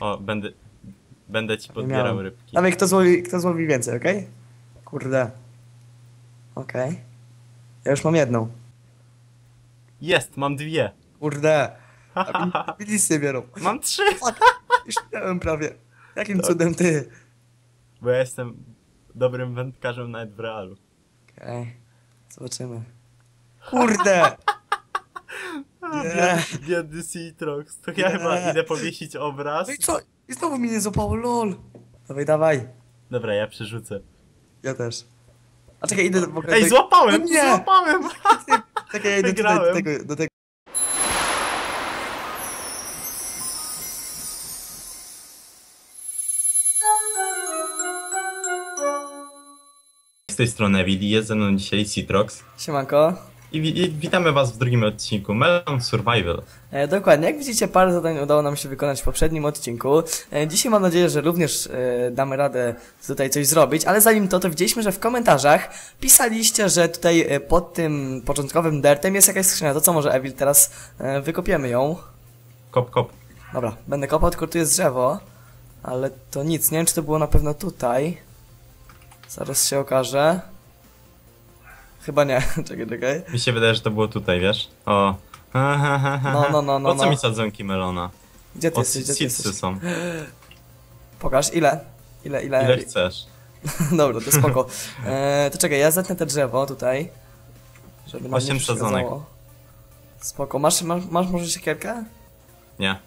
O, będę... Będę ci podbierał miałem. rybki. Dawaj, kto złowi, kto złowi więcej, okej? Kurde. Okej. Ja już mam jedną. Jest, mam dwie. Kurde. A mi- biorą. Mam trzy. Fuck. Już miałem prawie. Jakim cudem ty? Bo ja jestem dobrym wędkarzem nawet w realu. Okej. Zobaczymy. Kurde! Nie. Biedny Citrox. To ja chyba idę powiesić obraz. No i co? I znowu mi nie złapało, lol. Dawaj, dawaj. Dobra, ja przerzucę. Ja też. A czekaj, idę w ogóle Ej, do... złapałem! No nie. Złapałem! Czekaj, ja idę tutaj do Wygrałem. tego, do tego. Z tej strony Ewili, jest ze mną dzisiaj Citrox. Siemanko. I, I witamy was w drugim odcinku Melon Survival. E, dokładnie, jak widzicie, parę zadań udało nam się wykonać w poprzednim odcinku. E, dzisiaj mam nadzieję, że również e, damy radę tutaj coś zrobić, ale zanim to, to widzieliśmy, że w komentarzach pisaliście, że tutaj e, pod tym początkowym dertem jest jakaś skrzynia. To co, może Evil, teraz e, wykopiemy ją? Kop, kop. Dobra, będę kopał, tylko tu jest drzewo, ale to nic, nie wiem, czy to było na pewno tutaj. Zaraz się okaże. Chyba nie, czekaj, czekaj. Mi się wydaje, że to było tutaj, wiesz? O. No, no, no, no, Po co no. mi sadzonki melona? Gdzie ty O, jesteś, gdzie ty jesteś? są. Pokaż, ile? Ile, ile? Ile chcesz? Dobra, to spoko. E, to czekaj, ja zetnę te drzewo tutaj. Żeby nam Osiem sadzonek. Spoko. Masz, masz, masz może siekierkę? Nie.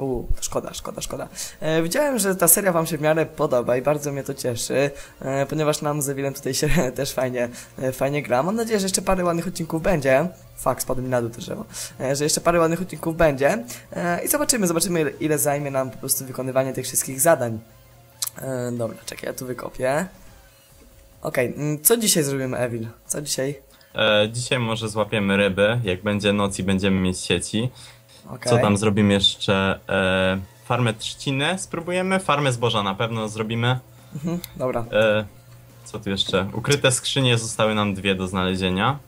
Uuu, szkoda, szkoda, szkoda. E, widziałem, że ta seria wam się w miarę podoba i bardzo mnie to cieszy, e, ponieważ nam z Ewilem tutaj się też fajnie, e, fajnie gra. Mam nadzieję, że jeszcze parę ładnych odcinków będzie. Fakt, spadł mi na dół to drzewo. E, że jeszcze parę ładnych odcinków będzie. E, I zobaczymy, zobaczymy ile, ile zajmie nam po prostu wykonywanie tych wszystkich zadań. E, dobra, czekaj, ja tu wykopię. Okej, mm, co dzisiaj zrobimy, Ewil? Co dzisiaj? E, dzisiaj może złapiemy ryby. Jak będzie noc i będziemy mieć sieci. Okej. Co tam zrobimy jeszcze? E, farmę trzciny spróbujemy. Farmę zboża na pewno zrobimy. Mhm, dobra. E, co tu jeszcze? Ukryte skrzynie zostały nam dwie do znalezienia.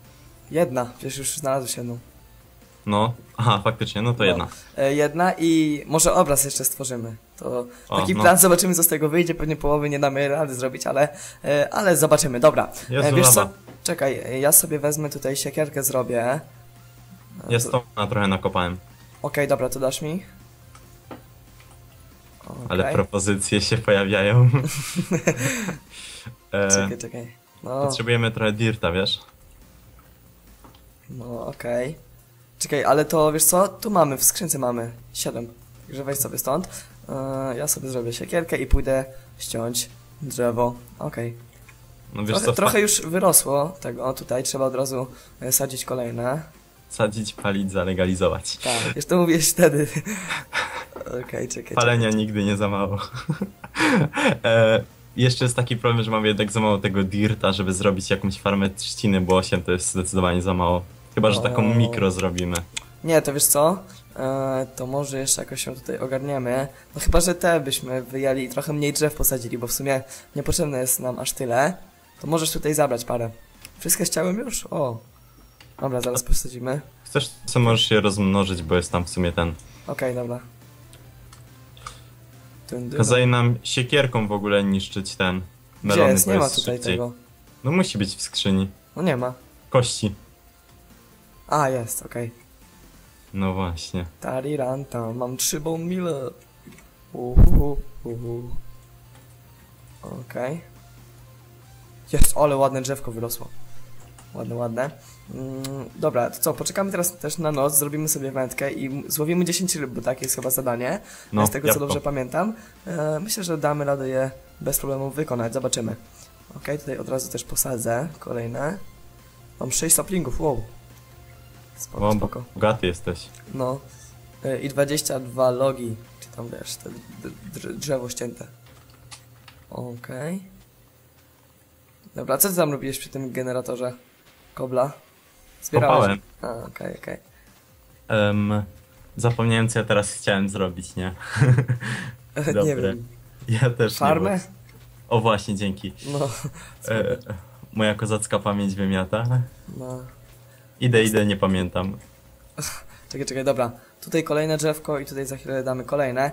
Jedna, przecież już znalazłeś jedną. No, aha, faktycznie, no to No. jedna. E, jedna i może obraz jeszcze stworzymy. To O, taki no. plan, zobaczymy co z tego wyjdzie, pewnie połowy nie damy rady zrobić, ale, e, ale zobaczymy. Dobra, Jezu, e, wiesz co? Czekaj, e, ja sobie wezmę tutaj siekierkę, zrobię. Jest to na trochę nakopałem, Okej, dobra, to dasz mi. Okej, ale propozycje się pojawiają. e, Czekaj, czekaj. No, potrzebujemy trochę dirta, wiesz? no okej. Czekaj, ale to wiesz co? Tu mamy, w skrzynce mamy 7. Także weź sobie stąd. E, ja sobie zrobię siekierkę i pójdę ściąć drzewo. Okej. No wiesz Trochę, co, trochę już wyrosło tego, tutaj trzeba od razu e, sadzić kolejne. Sadzić, palić, zalegalizować. Tak, już to mówiłeś wtedy. Okej, czekaj. Palenia nigdy nie za mało. e, jeszcze jest taki problem, że mam jednak za mało tego dirta, żeby zrobić jakąś farmę trzciny, bo 8 to jest zdecydowanie za mało. Chyba, że taką O. mikro zrobimy. Nie, to wiesz co? E, to może jeszcze jakoś się tutaj ogarniemy. No chyba, że te byśmy wyjęli i trochę mniej drzew posadzili, bo w sumie niepotrzebne jest nam aż tyle. To możesz tutaj zabrać parę. Wszystkie chciałem już? O. Dobra, zaraz posadzimy. Chcesz, co możesz się rozmnożyć, bo jest tam w sumie ten. Okej, dobra. Dun, dun. Kazali nam siekierką w ogóle niszczyć ten Gdzie melony, jest? bo Nie ma jest tutaj szybciej. tego. No musi być w skrzyni. No nie ma. Kości. A, jest, okej. No właśnie. Tariranta, mam trzy bone mile. Uhu, uhu. Okej. Jest, ale ładne drzewko wyrosło. Ładne, ładne. Mm, dobra, to co, poczekamy teraz też na noc, zrobimy sobie wędkę i złowimy 10 ryb, bo takie jest chyba zadanie. No, z tego co dobrze pamiętam. E, myślę, że damy radę je bez problemu wykonać, zobaczymy. Okej, tutaj od razu też posadzę kolejne. Mam 6 saplingów, wow. Spoko, O, spoko. bogaty jesteś. No. Y, I 22 logi, czy tam wiesz, te drzewo ścięte. Okej. Dobra, co ty tam robiłeś przy tym generatorze? Kobla? Zbierałeś? Kopałem. A, okej, okej. Em, zapomniałem, co ja teraz chciałem zrobić, nie? Nie Dobre. wiem. Ja też Farmę? nie. Bo... O właśnie, dzięki. No. E, moja kozacka pamięć wymiata. no. Idę, idę, nie pamiętam. Czekaj, czekaj, dobra. Tutaj kolejne drzewko i tutaj za chwilę damy kolejne.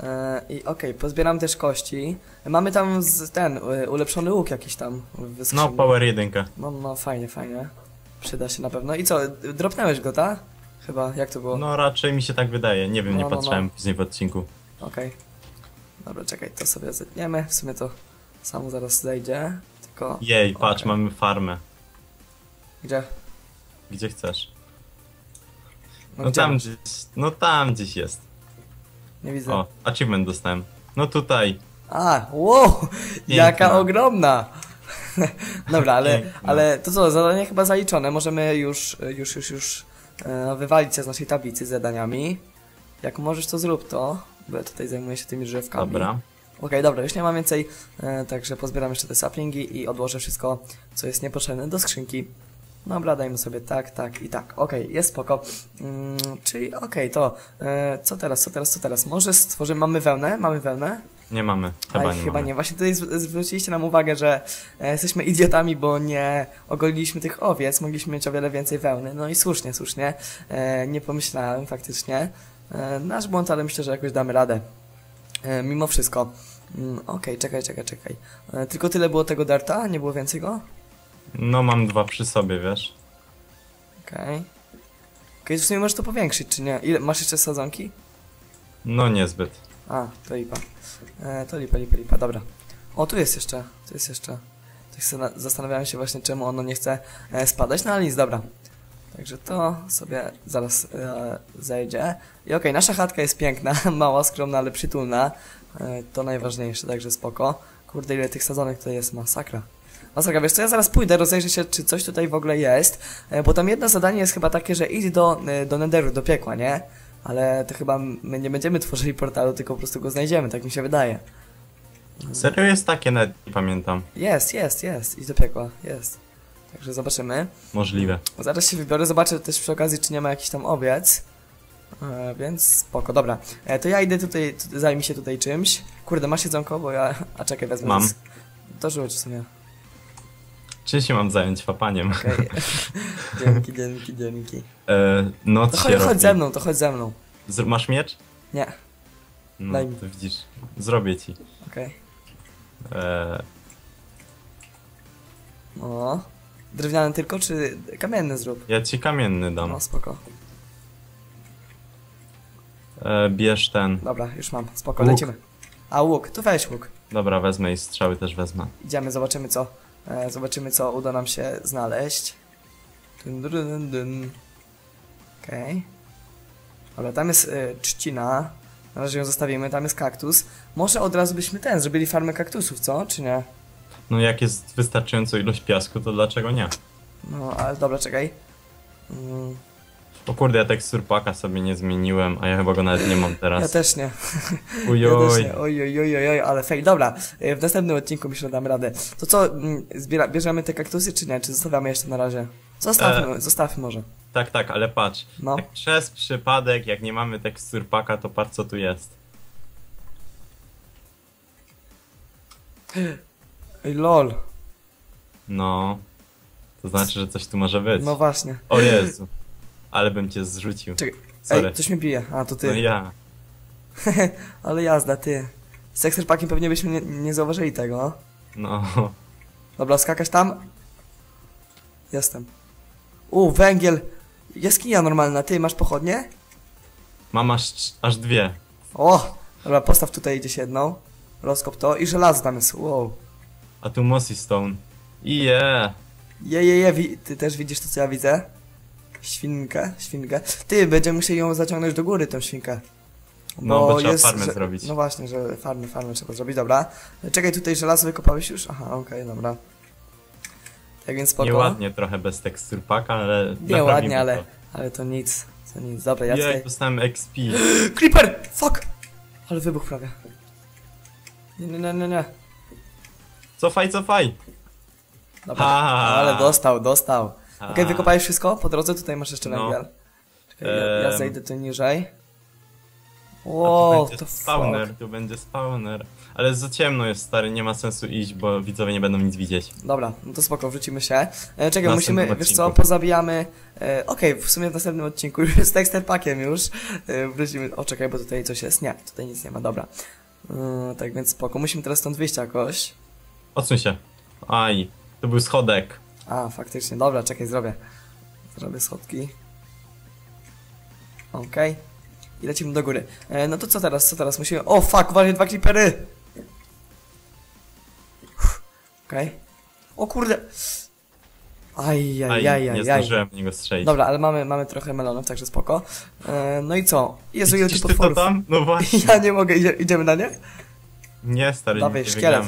E, I okej, pozbieram też kości. Mamy tam z, ten, y, ulepszony łuk jakiś tam w No, power 1. No, no, fajnie, fajnie. Przyda się na pewno. I co, dropnęłeś go, tak? Chyba, jak to było? No raczej mi się tak wydaje, nie wiem, No, nie no, no. patrzyłem później w odcinku. Okej. Dobra, czekaj, to sobie zetniemy. W sumie to samo zaraz zejdzie. Tylko. Jej, patrz, Okej. mamy farmę. Gdzie? Gdzie chcesz? No, No gdzie? tam gdzieś, no tam gdzieś jest. Nie widzę. O, achievement dostałem. No tutaj. A, wow! Jaka ogromna! Dobra, ale, Piękna. ale to co, zadanie chyba zaliczone. Możemy już, już, już, już e, wywalić się z naszej tablicy z zadaniami. Jak możesz, to zrób to, bo ja tutaj zajmuję się tymi drzewkami. Dobra. Okej, dobra, już nie mam więcej, e, także pozbieram jeszcze te saplingi i odłożę wszystko, co jest niepotrzebne do skrzynki. Dobra, dajmy sobie tak, tak i tak. Okej, jest spoko. Mm, czyli okej, to e, co teraz, co teraz, co teraz? Może stworzymy, mamy wełnę? Mamy wełnę? Nie mamy. Chyba Aj, nie chyba mamy. nie. Właśnie tutaj zw- zwróciliście nam uwagę, że e, jesteśmy idiotami, bo nie ogoliliśmy tych owiec, mogliśmy mieć o wiele więcej wełny. No i słusznie, słusznie. E, nie pomyślałem faktycznie. E, nasz błąd, ale myślę, że jakoś damy radę. E, mimo wszystko. Mm, Okej, czekaj, czekaj, czekaj. E, tylko tyle było tego darta? Nie było więcej go? No mam dwa przy sobie, wiesz? Okej. Okej, w sumie możesz to powiększyć, czy nie? Ile, masz jeszcze sadzonki? No niezbyt. A, to lipa. E, to lipa, lipa, lipa, dobra. O, tu jest jeszcze, tu jest jeszcze. Tak zastanawiałem się właśnie, czemu ono nie chce e, spadać, no ale nic, dobra. Także to sobie zaraz e, zejdzie. I okej, nasza chatka jest piękna, mała, skromna, ale przytulna. E, to najważniejsze, także spoko. Kurde, ile tych sadzonek tutaj jest, masakra. Masakra, wiesz co, ja zaraz pójdę, rozejrzę się, czy coś tutaj w ogóle jest, e, bo tam jedno zadanie jest chyba takie, że idź do, e, do Netheru, do piekła, nie? Ale to chyba my nie będziemy tworzyli portalu, tylko po prostu go znajdziemy, tak mi się wydaje. Serio jest takie, nawet nie pamiętam. Jest, jest, jest, idź do piekła, jest. Także zobaczymy. Możliwe. Zaraz się wybiorę, zobaczę też przy okazji, czy nie ma jakichś tam owiec. E, więc spoko, dobra. E, to ja idę tutaj, tu, zajmij się tutaj czymś. Kurde, masz jedzonko, bo ja... A czekaj, wezmę. Mam. To rzuć w sumie. Czym się mam zająć fapaniem? Okej. dzięki, dzięki, dzięki. E, noc To się chodź, chodź robi. ze mną, to chodź ze mną. Zr- masz miecz? Nie, No, Daj mi. to widzisz. Zrobię ci. okej. E, O. Drewniany tylko, czy kamienny zrób? ja ci kamienny dam. No, spoko. E, bierz ten. Dobra, już mam, spoko, Łuk. lecimy. A łuk, to weź łuk. Dobra, wezmę i strzały też wezmę. Idziemy, zobaczymy co, zobaczymy co uda nam się znaleźć. Okej. Dobra, tam jest e, trzcina. Na razie ją zostawimy, tam jest kaktus. Może od razu byśmy ten, zrobili farmę kaktusów, co? Czy nie? No jak jest wystarczająco ilość piasku, to dlaczego nie? No, ale dobra, czekaj. Mm, O kurde, ja tekstur paka sobie nie zmieniłem, a ja chyba go nawet nie mam ja teraz. też nie. Ja też Ujoj. nie. Oj, oj, oj, oj, oj, ale fej. Dobra, e, w następnym odcinku myślę, że damy radę. To co, mm, zbiera, bierzemy te kaktusy, czy nie? Czy zostawiamy jeszcze na razie? Zostawmy, zostawmy może. Tak, tak, ale patrz. No. Tak przez przypadek, jak nie mamy tekstur paka, to patrz co tu jest. Ej, lol. No. To znaczy, że coś tu może być. No właśnie. O Jezu. Ale bym cię zrzucił. Czekaj. Sorry. Ej, coś mnie bije. A, to ty. No ja. Ale jazda, ty. Z Exerpakiem pewnie byśmy nie, nie zauważyli tego. No. Dobra, skakać tam. Jestem. U, węgiel. Jaskinia normalna. Ty, masz pochodnie? Mam aż, aż dwie. O! Dobra, postaw tutaj gdzieś jedną. Rozkop to. I żelazo tam jest. Wow. A tu Mossy Stone. I je. Je, je, je. Ty też widzisz to, co ja widzę? Świnkę, świnkę. Ty, będziemy musieli ją zaciągnąć do góry, tą świnkę. No, bo trzeba farmę że, zrobić. No właśnie, że farmę, farmę trzeba zrobić, dobra. Czekaj, tutaj żelazo wykopałeś już? Aha, okej, dobra. Tak więc spoko. Nieładnie trochę bez tekstur paka, ale. Nie naprawimy ładnie, ale, ale to nic. To nic. Dobra, ja tutaj... dostałem XP. Creeper! Fuck! Ale wybuch prawie. Nie, nie, nie, nie, nie. Cofaj, cofaj! Dobra, ale dostał, dostał. Okej, wykopałeś wszystko? Po drodze tutaj masz jeszcze No. węgiel. Czekaj, ja, ja Em. zejdę tu niżej. O, tu będzie to spawner, fuck. tu będzie spawner. Ale za ciemno jest stary, nie ma sensu iść, bo widzowie nie będą nic widzieć. Dobra, no to spoko, wrócimy się. E, czekaj, musimy, następnym wiesz co, odcinku. pozabijamy... E, Okej, w sumie w następnym odcinku już z texter packiem już. E, wrócimy... O, czekaj, bo tutaj coś jest. Nie, tutaj nic nie ma, dobra. E, tak więc spoko, musimy teraz stąd wyjść jakoś. Odsuń się. Aj, to był schodek. A, faktycznie, dobra, czekaj, zrobię. Zrobię schodki. Okej. I lecimy do góry. E, no to co teraz, co teraz? Musimy... O, fuck, uważaj, dwa! Uff, Okej. O kurde! Aj, aj, Aj, aj, nie zdążyłem w niego strzelić. Dobra, ale mamy, mamy trochę melonów, także spoko. E, no i co? Jezu, ile tu ty to potworów. tam? No właśnie. Ja nie mogę, idzie, idziemy na nie? Nie, stary, Dawaj, nie szkielet.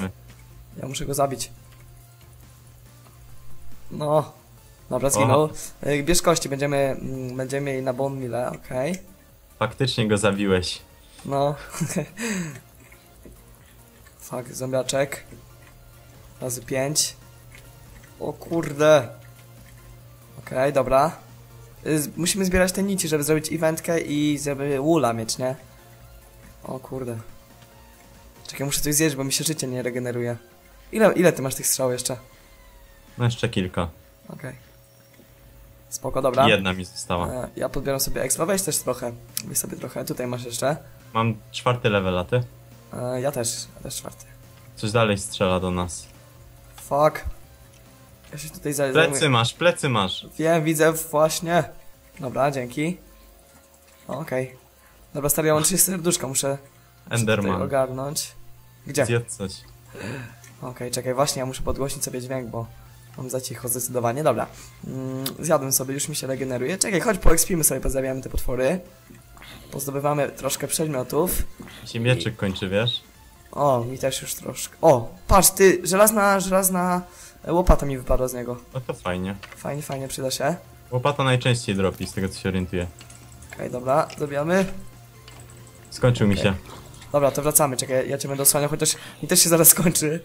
Ja muszę go zabić. No. Dobra, zginął. E, Bierz kości, będziemy, mm, będziemy mieli na bone mile, okej. Faktycznie go zabiłeś. No. Fuck, zombiaczek. Razy pięć. O kurde. Okej, dobra. Y, z- Musimy zbierać te nici, żeby zrobić eventkę i żeby ula mieć, nie? O kurde. Czekaj, muszę coś zjeść, bo mi się życie nie regeneruje. Ile, ile ty masz tych strzał jeszcze? No jeszcze kilka. Okej. Spoko, dobra. Jedna mi została. E, Ja podbieram sobie expa, weź też trochę. Weź sobie trochę, tutaj masz jeszcze. Mam czwarty level, a ty? E, Ja też, ja też czwarty. Coś dalej strzela do nas. Fuck. Ja się tutaj za- Plecy masz, plecy masz. Wiem, widzę właśnie. Dobra, dzięki. Okej. Dobra, stary, ja mam trzy serduszka, muszę, muszę Enderman. ogarnąć. Gdzie? Okej, Zjedz coś. czekaj, właśnie, ja muszę podgłośnić sobie dźwięk, bo mam za cicho zdecydowanie. Dobra. Mm, zjadłem sobie, już mi się regeneruje. Czekaj, chodź, poekspimy sobie, pozabijamy te potwory. Pozdobywamy troszkę przedmiotów. Mi się mieczyk kończy, wiesz? O, mi też już troszkę. O, patrz, ty, żelazna, żelazna łopata mi wypadła z niego. No to fajnie. Fajnie, fajnie, przyda się. Łopata najczęściej dropi, z tego co się orientuję. Okej, dobra, zabijamy. Skończył mi Okej. się. Dobra, to wracamy, czekaj, ja cię będę osłaniał, chociaż mi też się zaraz skończy.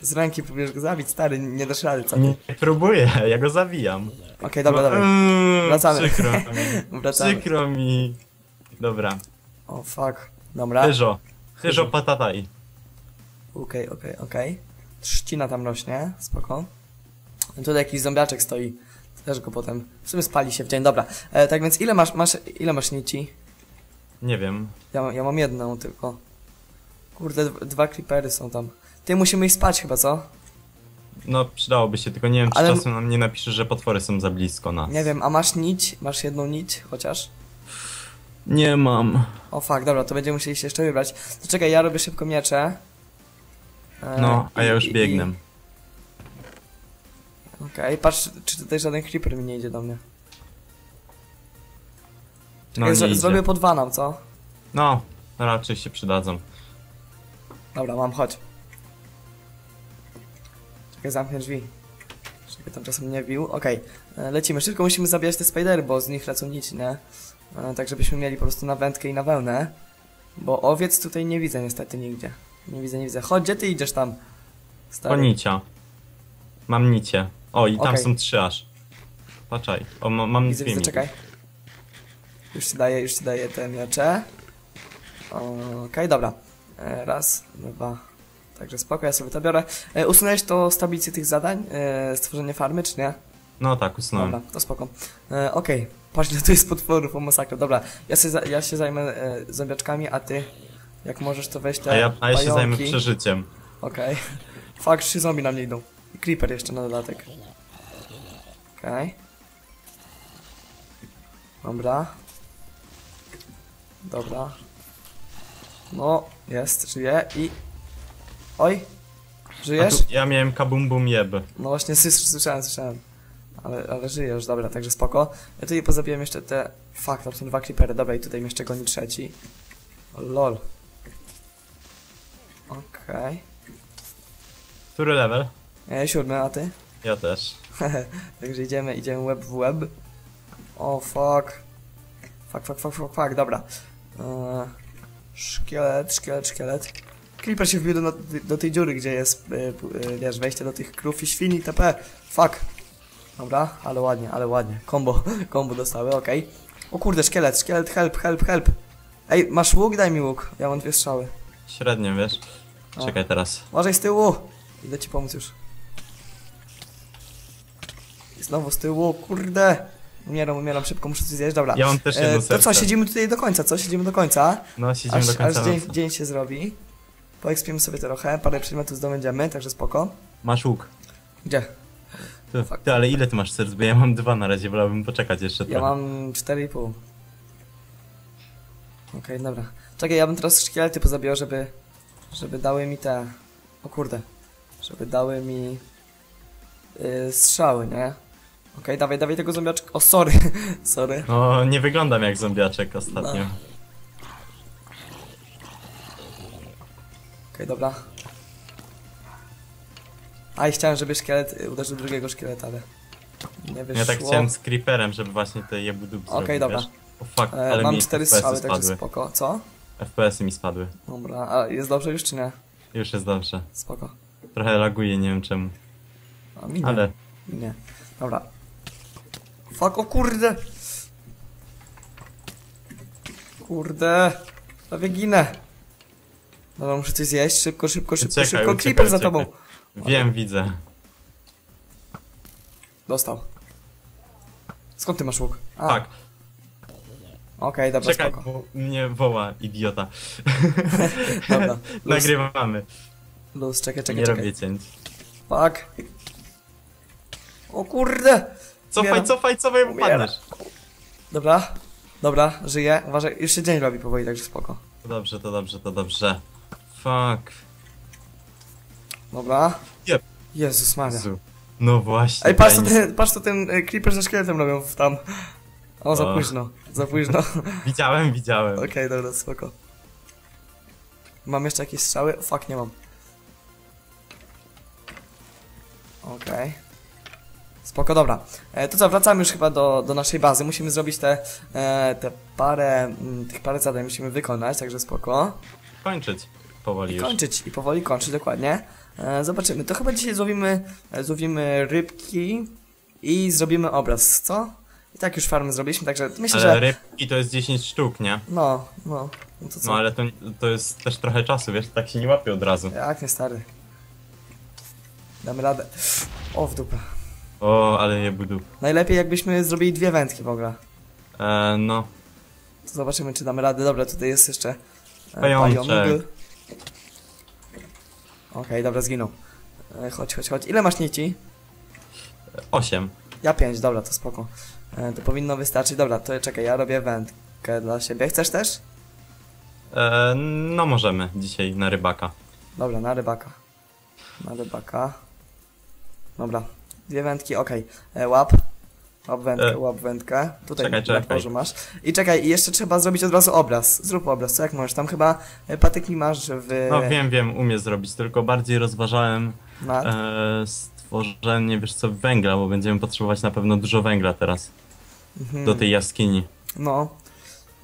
Z ręki próbujesz go zabić, stary, nie dasz rady, co ty? Nie próbuję, ja go zawijam. Okej, dobra, No, dobra. mm, Wracamy. Przykro mi. Wracamy. Przykro mi. Dobra. O, fuck. Dobra. Chyżo. Chyżo patataj. Okej, okej, okej. Trzcina tam rośnie, spoko. Tutaj jakiś zombiaczek stoi. Też go potem. W sumie spali się w dzień, dobra. E, tak więc ile masz, masz, ile masz nici? Nie wiem. Ja, mam- ja mam jedną tylko. Kurde, dw- dwa creepery są tam. Ty musimy iść spać chyba, co? No przydałoby się, tylko nie wiem czy Ale- czasem nam nie napisze, że potwory są za blisko nas. Nie wiem, a masz nić? Masz jedną nić chociaż? Nie mam. O fuck, dobra, to będziemy musieli się jeszcze wybrać. To czekaj, ja robię szybko miecze. E, No, a ja już i- biegnę. i- Okej, patrz, czy tutaj żaden creeper mi nie idzie do mnie. No Czekaj, nie zro- idzie. zrobię po dwa nam, co? No, raczej się przydadzą. Dobra, mam, chodź. Czekaj, zamknę drzwi. Czekaj, tam czasem nie bił. Okej, e, lecimy. Szybko musimy zabijać te spidery, bo z nich lecą nici, nie? E, Tak, żebyśmy mieli po prostu na wędkę i na wełnę. Bo owiec tutaj nie widzę niestety nigdzie. Nie widzę, nie widzę. Chodź, gdzie ty idziesz tam? O nicia. Mam nicie. O, i tam Okej. są trzy aż. Patrzaj. O, ma, mam Widzę, dwie widzę, czekaj. Już ci daję, już ci daję te miecze. Okej, dobra. E, Raz, dwa. Także spoko, ja sobie to biorę. E, usunąłeś to z tablicy tych zadań? E, stworzenie farmy, czy nie? No tak, usunąłem. Dobra, to spoko. E, Okej, patrz ile tu jest potworów, o masakra. Dobra, ja się, za, ja się zajmę e, zombiaczkami, a ty jak możesz to weź te A ja, a ja się zajmę przeżyciem. Okej. Fakt, trzy zombie na mnie idą. I creeper jeszcze na dodatek. Okej. Dobra. Dobra. No, jest, żyje i... Oj! Żyjesz? tu, ja miałem kabum bum jeb. No właśnie, słys- słyszałem, słyszałem. Ale, ale żyjesz, dobra, także spoko. Ja tutaj pozabiłem jeszcze te... Fuck, tam są dwa creepery, dobra, i tutaj jeszcze goni trzeci. Lol. Okej. Który level? Okay. Siódmy, a ty? Ja też. Także idziemy, idziemy web w web. O, fuck. Fuck, fuck, fuck, fuck, fuck, dobra. Eee, szkielet, szkielet, szkielet. Creeper się wbił do, do tej dziury, gdzie jest, y, y, wiesz, wejście do tych krów i świni, itp. Fuck. Dobra, ale ładnie, ale ładnie. Kombo, kombo dostały, okej. O kurde, szkielet, szkielet, help, help, help. Ej, masz łuk? Daj mi łuk. Ja mam dwie strzały. Średnio, wiesz? Czekaj teraz. Uważaj z tyłu! Idę ci pomóc już. I znowu z tyłu, kurde! Umieram, umieram, szybko muszę coś zjeść, dobra. Ja mam też jedno to co, siedzimy tutaj do końca, co? Siedzimy do końca. No, siedzimy Aż, do końca aż dzień, nocy. dzień się zrobi. Poekspimy sobie trochę, parę przedmiotów zdobędziemy, także spoko. Masz łuk. Gdzie? Ty, ty, ale ile ty masz serc? Bo ja mam dwa na razie, wolałbym poczekać jeszcze Ja trochę. mam 4,5. Okej, dobra. Czekaj, ja bym teraz szkielety pozabijał, żeby... Żeby dały mi te... O kurde. Żeby dały mi... Yy, strzały, nie? Okej, dawaj, dawaj tego zombiaczka. O, sorry. sorry. No, nie wyglądam jak zombiaczek ostatnio. No. Okej, dobra. A i chciałem, żeby szkielet y, uderzył drugiego szkieleta, ale... Nie wyszło. Ja tak chciałem z creeperem, żeby właśnie te jebuduby Okej, zrobić, dobra. O fuck, E, ale mam cztery strzały, także spadły. spoko. Co? FPS-y mi spadły. Dobra, a jest dobrze już czy nie? Już jest dobrze. Spoko. Trochę laguje, nie wiem czemu. A mi nie. Ale nie. Dobra. Fuck, o kurde! Kurde! Prawie ginę. Dobra, muszę coś zjeść. Szybko, szybko, szybko, Uciekaj, szybko. uciekaj, Creeper za uciekaj. tobą. wiem, widzę. Dostał. Skąd ty masz łuk? A, Tak, Okej, dobra, czekaj, spoko. bo mnie woła, idiota. Dobra. Luz, Nagrywamy, luz, czekaj, nie czekaj, czekaj. robię cięć. Fuck. O kurde! Cofaj, Umieram. cofaj, cofaj, bo padniesz. Dobra, dobra, żyję. Uważaj, już się dzień robi powoli, także spoko. To dobrze, to dobrze, to dobrze. Fuck. Dobra. Jep. Jezus Maria. No właśnie. Ej, patrz co, ten, patrz co ten e, creeper ze szkieletem robią w tam. O, za późno, za późno. Widziałem, widziałem. Okej, dobra, spoko. Mam jeszcze jakieś strzały? Fuck, nie mam. Okej. Spoko, dobra. E, to co, wracamy już chyba do, do naszej bazy. Musimy zrobić te, e, te parę, mm, tych parę zadań musimy wykonać, także spoko. Kończyć powoli I już. kończyć, i powoli kończyć, dokładnie. E, zobaczymy, to chyba dzisiaj złowimy, e, złowimy rybki i zrobimy obraz, co? I tak już farmę zrobiliśmy, także myślę, Ale że... rybki to jest 10 sztuk, nie? No, no, no? No ale to, to jest też trochę czasu, wiesz, tak się nie łapie od razu. Jak nie stary. Damy radę. O, w dupę. O, ale je budu. Najlepiej jakbyśmy zrobili dwie wędki w ogóle. E, no, To zobaczymy, czy damy radę. Dobra, tutaj jest jeszcze... e, Pajączek. Okej, dobra, zginął. E, chodź, chodź, chodź. Ile masz nici? 8. Ja pięć, dobra, to spoko. E, to powinno wystarczyć. Dobra, to czekaj, ja robię wędkę dla siebie. Chcesz też? E, no możemy dzisiaj na rybaka. Dobra, na rybaka. Na rybaka. Dobra, dwie wędki, okej. E, Łap. Łap wędkę, E, łap wędkę. Tutaj czekaj, na czekaj. masz. I czekaj, i jeszcze trzeba zrobić od razu obraz. Zrób obraz, co jak możesz? Tam chyba e, patyki masz w... No wiem, wiem, umiem zrobić, tylko bardziej rozważałem Nad. e, stworzenie, wiesz co, węgla, bo będziemy potrzebować na pewno dużo węgla teraz Mhm. do tej jaskini. No.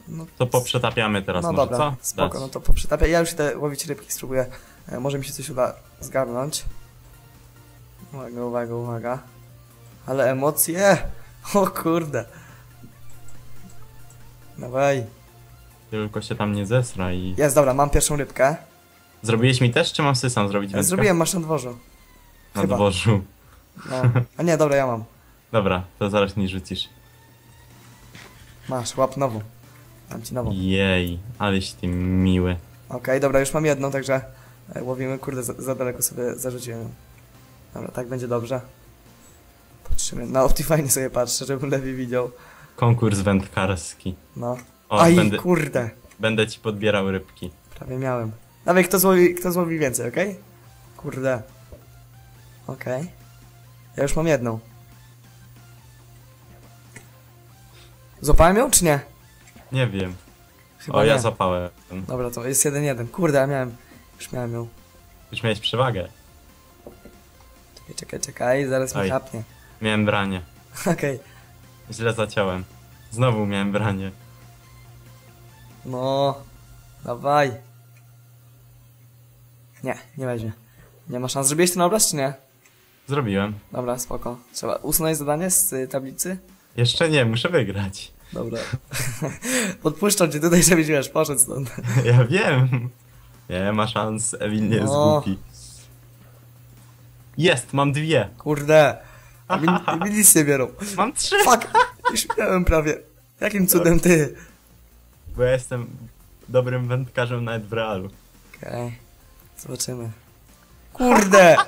No, To poprzetapiamy teraz no może, dobra, co? spoko, Dać. no to poprzetapię. Ja już idę łowić rybki, spróbuję. E, może mi się coś uda zgarnąć. Uwaga, uwaga, uwaga. Ale emocje! O kurde. Dawaj. Tylko się tam nie zesra i... Jest, dobra, mam pierwszą rybkę. Zrobiłeś mi też, czy mam sobie sam zrobić Ja wędkę? zrobiłem, masz na dworzu. Na chyba. dworzu. No. A nie, dobra, ja mam. Dobra, to zaraz mi rzucisz. Masz, łap nową. Dam ci nową. Okej, Jej, aleś ty miły. dobra, już mam jedną, także e, łowimy. Kurde, za, za daleko sobie zarzuciłem. Dobra, tak będzie dobrze. Patrzymy. Na Optifine sobie patrzę, żebym lepiej widział. Konkurs wędkarski. No. O, Aj, będę, kurde. będę ci podbierał rybki. Prawie miałem. Dawaj, kto złowi, kto złowi więcej, okej? Kurde. Okej. Ja już mam jedną. Złapałem ją, czy nie? Nie wiem. Chyba o, nie. ja zapałem. Dobra, to jest jeden jeden. Kurde, ja miałem. Już miałem ją. Już miałeś przewagę. Czekaj, czekaj, czekaj, zaraz mi chapnie. Miałem branie. Okej. Źle zaciąłem. Znowu miałem branie. No. Dawaj. Nie, nie weźmie. Nie ma szans. Zrobiłeś ten obraz, czy nie? Zrobiłem. Dobra, spoko. Trzeba usunąć zadanie z y, tablicy? Jeszcze nie, muszę wygrać. Dobra. Podpuszczam cię tutaj, żebyś wiesz, poszedł stąd. Ja wiem. Nie ma szans, Emil nie jest No. głupi. Jest, mam dwie. Kurde. A mi, mi nic nie biorą. Mam trzy. Fuck! Już miałem prawie. Jakim cudem ty? Bo ja jestem dobrym wędkarzem nawet w realu. Okej. Zobaczymy. Kurde!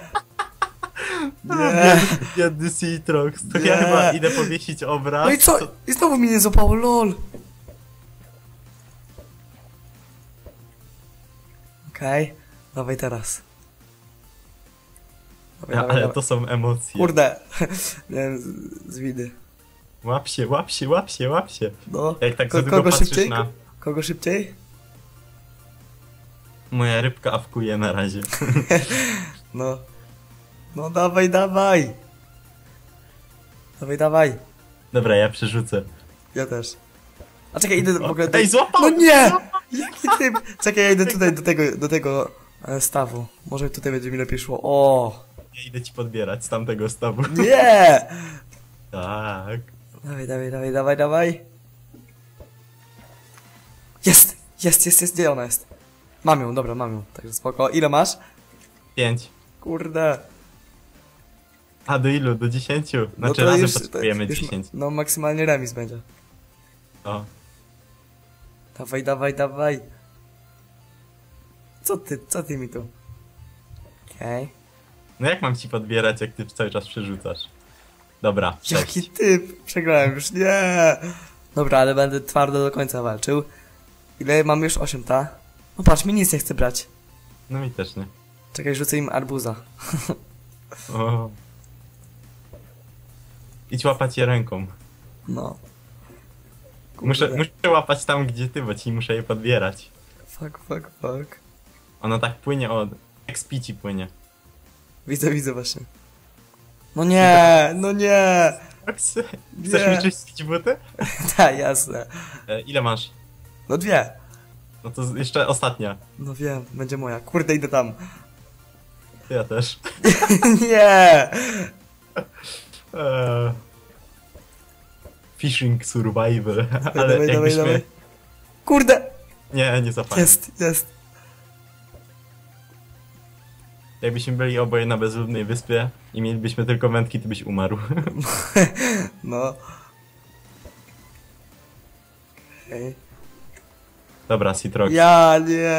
Nie. Biedny Citrox. To Nie. ja chyba idę powiesić obraz. No i co? I znowu mnie nie złapało, lol. Okej. Dawaj teraz. Dawaj, Ja, dawaj, ale dawaj. to są emocje. Kurde. Z, z widy. Łap się, łap się, łap się, łap się. No. Jak tak Ko- kogo patrzysz szybciej? na... Kogo szybciej? Moja rybka awkuje na razie. No. No dawaj, dawaj. Dawaj, dawaj. Dobra, ja przerzucę. Ja też. A czekaj, idę w ogóle do... Ej, złapał! No nie! Jaki typ? Czekaj, ja idę tutaj do tego, do tego e, stawu. Może tutaj będzie mi lepiej szło. O! Idę ci podbierać z tamtego stawu. Nie! Tak. Dawaj, dawaj, dawaj, dawaj, dawaj. Jest! Jest, jest, jest, gdzie ona jest? Mam ją, dobra, mam ją. Także spoko. Ile masz? Pięć. Kurde. A do ilu? Do dziesięciu? No Znaczy to razem już- potrzebujemy dziesięć. No maksymalnie remis będzie. O. Dawaj, dawaj, dawaj. Co ty, co ty mi tu? Okej. No jak mam ci podbierać, jak ty cały czas przerzucasz? Dobra, Jaki typ? Przegrałem już, nie. Dobra, ale będę twardo do końca walczył. Ile mam już? 8, ta? No patrz, mi nic nie chce brać. No mi też nie. Czekaj, rzucę im arbuza. O. Idź łapać je ręką. No. Muszę, Kurde. muszę łapać tam, gdzie ty, bo ci muszę je podbierać. Fuck, fuck, fuck. Ono tak płynie od... Jak spici płynie. Widzę, widzę właśnie. No nie, no nie. Chcesz mi czyścić buty? Tak, jasne. E, ile masz? No dwie. No to jeszcze ostatnia. No wiem, będzie moja. Kurde, idę tam. Ja też. nie. Eee. Fishing survival. Ale dawaj, dawaj, jakbyśmy... dawaj. Kurde, Nie, nie zapalił. jest, jest. Jakbyśmy byli oboje na bezludnej wyspie i mielibyśmy tylko wędki, to byś umarł. No. Okej. Dobra, Citrox. Ja nie.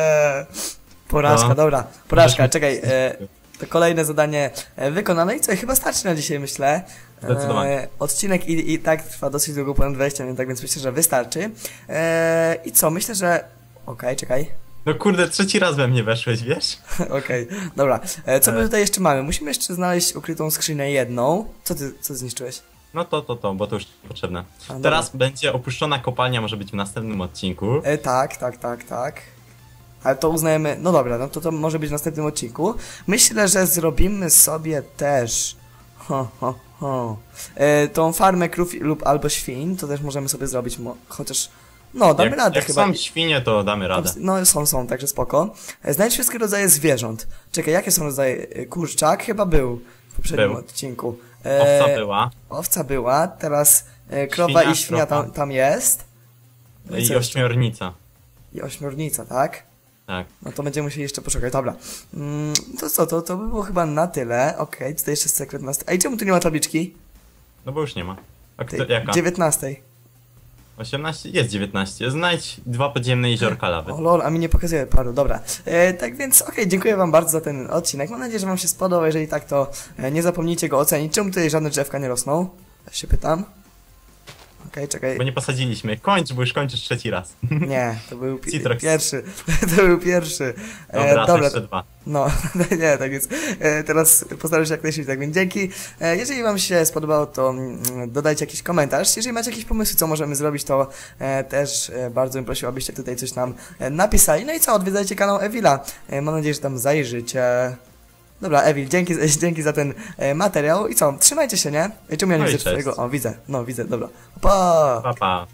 Porażka, No. dobra. Porażka, czekaj. E, to kolejne zadanie e, wykonane i co, chyba starczy na dzisiaj, myślę. Zdecydowanie. E, odcinek i, i tak trwa dosyć długo, ponad 20 minut, tak więc myślę, że wystarczy. E, I co, myślę, że... Okej, czekaj. No kurde, trzeci raz we mnie weszłeś, wiesz? Okej, dobra. E, co my E. tutaj jeszcze mamy? Musimy jeszcze znaleźć ukrytą skrzynę jedną. Co ty, co zniszczyłeś? No to, to, to, bo to już potrzebne. A, dobra. Teraz będzie opuszczona kopalnia, może być w następnym odcinku. E, tak, tak, tak, tak. Ale to uznajemy. No dobra, no to to może być w następnym odcinku. Myślę, że zrobimy sobie też. Ho, ho, ho. E, tą farmę krów lub albo świń, to też możemy sobie zrobić, chociaż. No, damy jak radę jak chyba. są świnie, to damy radę. No, są, są, także spoko. E, Znajdź wszystkie rodzaje zwierząt. Czekaj, jakie są rodzaje? E, Kurczak chyba był w poprzednim Był. odcinku. Owca była. Owca była, teraz e, krowa Świnia, i świnia tam, tam jest. No I jeszcze? ośmiornica. I ośmiornica, tak? Tak. No to będziemy musieli jeszcze poszukać, dobra. Mm, to co, to, to by było chyba na tyle. Okej, tutaj jeszcze sekret na... st- A i czemu tu nie ma tabliczki? No bo już nie ma. A kto, Tej jaka? 19. 18? Jest 19. Znajdź dwa podziemne jeziorka lawy. O lol, a mi nie pokazuje paru, dobra. E, tak więc, okej, dziękuję wam bardzo za ten odcinek. Mam nadzieję, że wam się spodobał. Jeżeli tak, to e, nie zapomnijcie go ocenić. Czemu tutaj żadne drzewka nie rosną? Ja się pytam. Okej, czekaj. Bo nie posadziliśmy. Kończ, bo już kończysz trzeci raz. Nie, to był pi Citrox. pierwszy. To był pierwszy. E, Dobra, to dobra, jeszcze dwa. No, nie, tak jest. E, teraz postaram się jak najszybciej, tak więc dzięki. E, jeżeli wam się spodobało, to mm, dodajcie jakiś komentarz. Jeżeli macie jakieś pomysły, co możemy zrobić, to e, też e, bardzo bym prosił, abyście tutaj coś nam e, napisali. No i co, odwiedzajcie kanał Ewila. E, mam nadzieję, że tam zajrzycie. Dobra, Ewil, dzięki, dzięki za ten e, materiał. I co, trzymajcie się, nie? Czemu ja nie No widzę twojego? O, widzę, no widzę, dobra. Pa! Pa, pa.